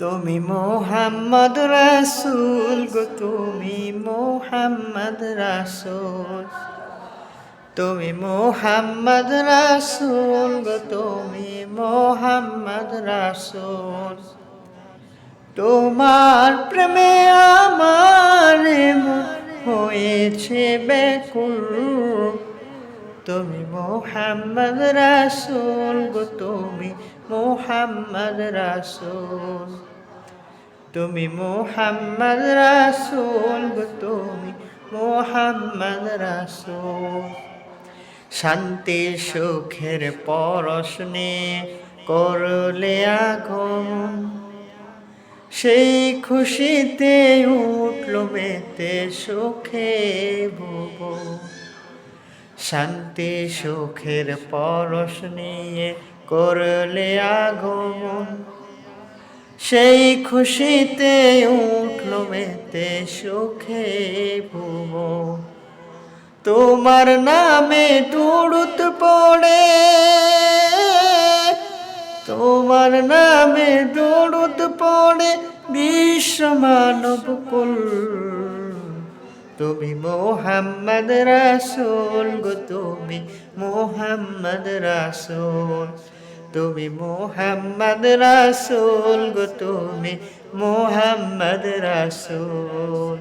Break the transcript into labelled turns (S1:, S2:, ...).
S1: তুমি মোহাম্মদ রাসূল গো, তুমি মোহাম্মদ রাসূল। তুমি মোহাম্মদ রাসূল গো, তুমি মোহাম্মদ রাসূল। তোমার প্রেমে আমার হয়েছে বেকুল। তুমি মোহাম্মদ রাসূল গো, তুমি মোহাম্মদ রাসূল। তুমি মোহাম্মদ রাসূল গো, তুমি মোহাম্মদ রাসূল। শান্তি সুখের পরশ নিয়ে করলে আগমন সেই খুশিতে উঠল মেতে সুখে ভুবন শান্তি সুখের পরশ নিয়ে করলে আগমন। সেই খুশিতে উঠল মেতে সুখে ভুব তোমার নামে দুড়ুত পড়ে। তোমার নামে দুড়ুত পড়ে। বিশ্ব মানব কুল তুমি মোহাম্মদ রাসুল গো তুমি মোহাম্মদ রাসুল। তুমি মোহাম্মদ রাসুল গো তুমি মোহাম্মদ রাসূল।